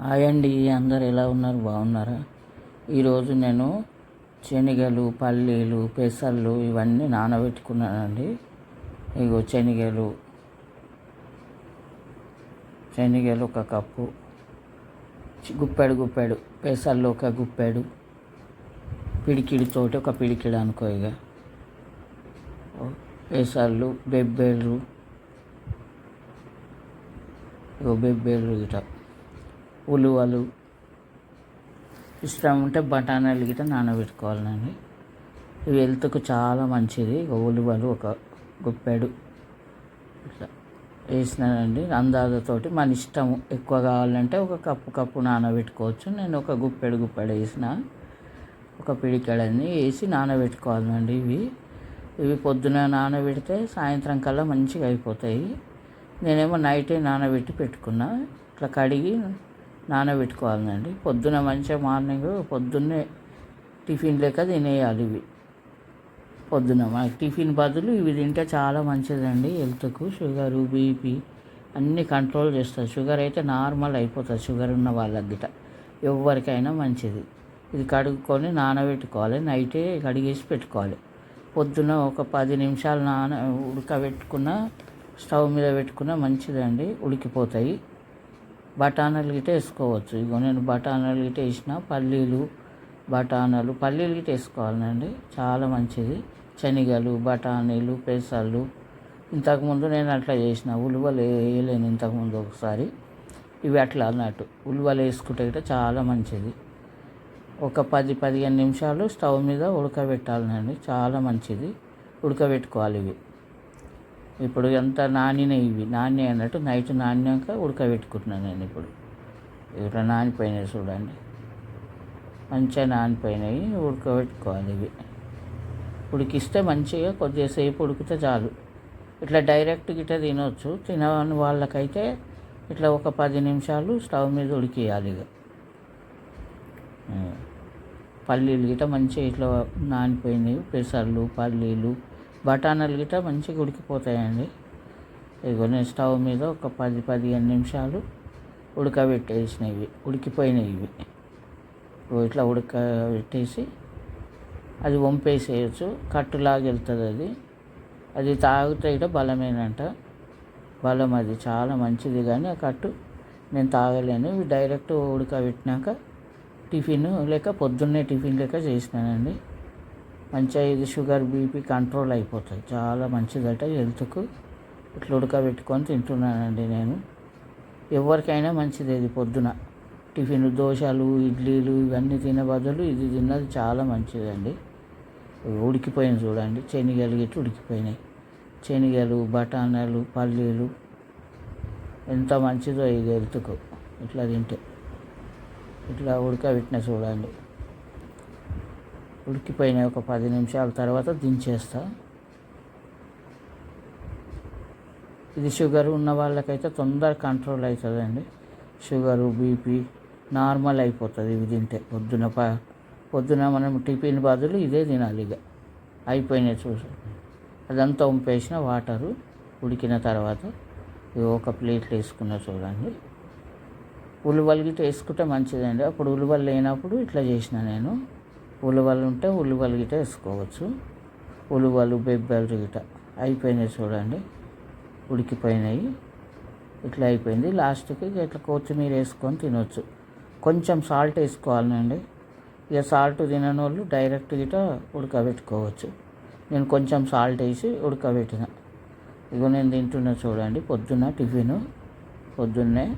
Hi అండి అందరు ఎలా ఉన్నారు? బాగున్నారా? ఈరోజు నేను శనగలు పల్లీలు పెసర్లు ఇవన్నీ నానబెట్టుకున్నానండి. ఇగో శనగలు. శనగలు ఒక కప్పు. గుప్పెడు గుప్పెడు. పెసర్లు ఒక గుప్పెడు. పిడికిడితోటి ఒక పిడికిడు అనుకో ఇక పెసర్లు బెబ్బేళ్ళు ఇగో బెబ్బేళ్ళు గిట ఉలువలు ఇష్టం ఉంటే బఠానీలు గిట్ట నానబెట్టుకోవాలండి ఇవి హెల్త్కు చాలా మంచిది. ఉలువలు ఒక గుప్పెడు. ఇట్లా వేసినానండి. అందాజతోటి మన ఇష్టం ఎక్కువ కావాలంటే ఒక కప్పు కప్పు నానబెట్టుకోవచ్చు. నేను ఒక గుప్పెడు గుప్పెడు వేసిన ఒక పిడికెడని వేసి నానబెట్టుకోవాలండి ఇవి. ఇవి పొద్దున నానబెడితే సాయంత్రం కల్లా మంచిగా అయిపోతాయి. నేనేమో నైటే నానబెట్టి పెట్టుకున్నా. ఇట్లా కడిగి నానబెట్టుకోవాలండి. పొద్దున మంచిగా మార్నింగ్ పొద్దున్నే టిఫిన్ లెక్క తినేయాలి ఇవి. పొద్దున మనకి టిఫిన్ బదులు ఇవి తింటే చాలా మంచిదండి. హెల్త్కు షుగరు బీపీ అన్నీ కంట్రోల్ చేస్తుంది. షుగర్ అయితే నార్మల్ అయిపోతుంది షుగర్ ఉన్న వాళ్ళకి గిట ఎవరికైనా మంచిది. ఇది కడుక్కొని నానబెట్టుకోవాలి. నైటే కడిగేసి పెట్టుకోవాలి. పొద్దున ఒక పది నిమిషాలు నాన ఉడకబెట్టుకున్న స్టవ్ మీద పెట్టుకున్న మంచిదండి. ఉడికిపోతాయి. బఠానీలు గిట్ట వేసుకోవచ్చు. ఇగో నేను బఠానీలు గిట్ట వేసిన పల్లీలు బఠానీలు పల్లీలు గిట్ట వేసుకోవాలండి. చాలా మంచిది. శనగలు బఠానీలు పెసలు ఇంతకుముందు నేను అట్లా చేసిన. ఉలువలు వేయలేను ఇంతకుముందు ఒకసారి. ఇవి అట్లా అన్నట్టు. ఉలువలు వేసుకుంటే గిట్ట చాలా మంచిది. ఒక పది పదిహేను నిమిషాలు స్టవ్ మీద ఉడకబెట్టాలండి. చాలా మంచిది. ఉడకబెట్టుకోవాలి ఇవి. ఇప్పుడు ఎంత నానిన ఇవి. నాణ్య అన్నట్టు నైట్ నాణ్యాక ఉడకబెట్టుకుంటున్నాను నేను ఇప్పుడు. ఇట్లా నానిపోయినాయి చూడండి. మంచిగా నానిపోయినాయి ఉడకబెట్టుకోవాలి ఇవి. ఉడికిస్తే మంచిగా కొద్దిసేపు ఉడికితే చాలు. ఇట్లా డైరెక్ట్ గిట్ట తినవచ్చు తినని వాళ్ళకైతే ఇట్లా ఒక పది నిమిషాలు స్టవ్ మీద ఉడికియాలి ఇక పల్లీలు గిట్ట మంచిగా ఇట్లా నానిపోయినాయి. పెసర్లు పల్లీలు బఠానీలు గిట్ట మంచిగా ఉడికిపోతాయండి. ఇగో నేను స్టవ్ మీద ఒక పది పదిహేను నిమిషాలు ఉడకబెట్టేసినవి. ఉడికిపోయినవి. ఇవి ఇట్లా ఉడకబెట్టేసి అది వంపేసేయచ్చు. కట్టులాగా వెళ్తుంది అది. అది తాగితే ఇట బలమేనంట. బలం అది. చాలా మంచిది కానీ ఆ కట్టు నేను తాగలేను. డైరెక్ట్ ఉడకబెట్టినాక టిఫిన్ లేక పొద్దున్నే టిఫిన్ లెక్క చేసినానండి. మంచిగా ఇది షుగర్ బీపీ కంట్రోల్ అయిపోతుంది చాలా మంచిదట హెల్త్కు. ఇట్లా ఉడకబెట్టుకొని తింటున్నానండి నేను. ఎవరికైనా మంచిది ఇది పొద్దున. టిఫిన్ దోశలు ఇడ్లీలు ఇవన్నీ తినే బదులు ఇది తిన్నది చాలా మంచిదండి. ఉడికిపోయింది చూడండి. శనగలు గిట్ల ఉడికిపోయినాయి. శనగలు బఠానాలు పల్లీలు ఎంత మంచిదో ఇది హెల్త్కు. ఇట్లా తింటే. ఇట్లా ఉడకబెట్టిన చూడండి. ఉడికిపోయినాయి ఒక పది నిమిషాల తర్వాత దించేస్తా. ఇది షుగర్ ఉన్న వాళ్ళకైతే తొందర కంట్రోల్ అవుతుందండి షుగరు బీపీ నార్మల్ అయిపోతుంది ఇవి తింటే. పొద్దున ప పొద్దున మనం టిఫిన్ బదులు ఇదే తినాలి ఇక అయిపోయినాయి చూసి. అదంతా ఉంపేసిన వాటరు ఉడికిన తర్వాత ఒక ప్లేట్లు వేసుకున్న చూడండి. ఉలువలు గిట్ట వేసుకుంటే మంచిదండి. అప్పుడు ఉలువలు లేనప్పుడు ఇట్లా చేసిన నేను. ఉలవలు ఉంటే ఉలవలు గిట వేసుకోవచ్చు. ఉలవలు బెబ్బలు గిట అయిపోయినాయి చూడండి. ఉడికిపోయినాయి. ఇట్లా అయిపోయింది. లాస్ట్కి ఇట్లా కొత్తిమీర వేసుకొని తినొచ్చు. కొంచెం సాల్ట్ వేసుకోవాలండి. ఇక సాల్ట్ తినని వాళ్ళు డైరెక్ట్ గిట ఉడకబెట్టుకోవచ్చు. నేను కొంచెం సాల్ట్ వేసి ఉడకబెట్టిన. ఇగో నేను తింటున్నా చూడండి. పొద్దున్న టిఫిన్. పొద్దున్నే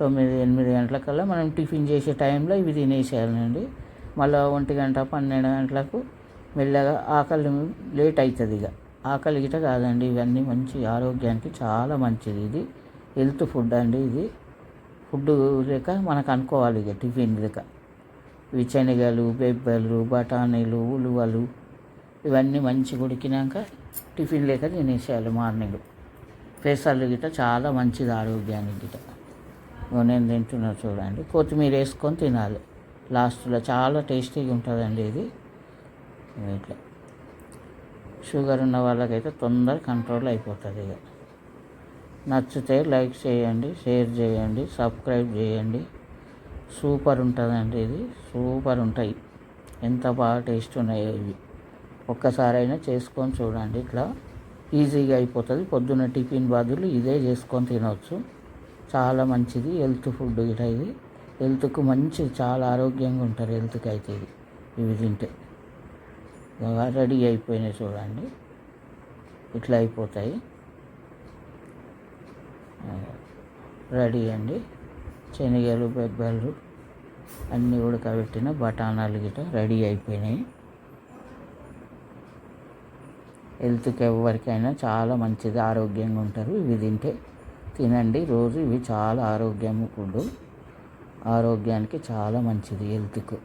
తొమ్మిది ఎనిమిది గంటలకల్లా మనం టిఫిన్ చేసే టైంలో ఇవి తినేసేయాలండి. మళ్ళీ ఒంటి గంట పన్నెండు గంటలకు మెల్లగా ఆకలి లేట్ అవుతుంది ఇక. ఆకలి గిట కాదండి ఇవన్నీ మంచి ఆరోగ్యానికి చాలా మంచిది ఇది. హెల్త్ ఫుడ్ అండి ఇది. ఫుడ్ లేక మనకు అనుకోవాలి ఇక టిఫిన్ లేక ఇవి శనగలు బెబ్బలు బఠానీలు ఉలువలు ఇవన్నీ మంచిగా ఉడికినాక టిఫిన్ లేక తినేసేయాలి మార్నింగ్. పెసర్లు గిట్ట చాలా మంచిది ఆరోగ్యానికి గిట. నేను తింటున్నా చూడండి కొత్తిమీర వేసుకొని తినాలి. లాస్ట్లో చాలా టేస్టీగా ఉంటుందండి ఇది. ఇట్లా షుగర్ ఉన్న వాళ్ళకైతే తొందర కంట్రోల్ అయిపోతుంది ఇక. నచ్చితే లైక్ చేయండి షేర్ చేయండి సబ్స్క్రైబ్ చేయండి. సూపర్ ఉంటుందండి ఇది. సూపర్ ఉంటాయి. ఎంత బాగా టేస్ట్ ఉన్నాయో ఇవి. ఒక్కసారైనా చేసుకొని చూడండి ఇట్లా. ఈజీగా అయిపోతుంది. పొద్దున్న టిఫిన్ బదులు ఇదే చేసుకొని తినవచ్చు చాలా మంచిది హెల్త్ ఫుడ్ ఇట్లా ఇది. హెల్త్కు మంచి చాలా ఆరోగ్యంగా ఉంటారు హెల్త్కి అయితే ఇది. ఇవి తింటే. బాగా రెడీ అయిపోయినాయి చూడండి. ఇట్లా అయిపోతాయి. రెడీ అండి. శనగలు బెబ్బలు అన్నీ ఉడకబెట్టిన బఠానాలు గిట్ట రెడీ అయిపోయినాయి. హెల్త్కి ఎవరికైనా చాలా మంచిది ఆరోగ్యంగా ఉంటారు. ఇవి తింటే తినండి. రోజు ఇవి చాలా ఆరోగ్యం ఫుడ్ ఆరోగ్యానికి చాలా మంచిది హెల్త్కు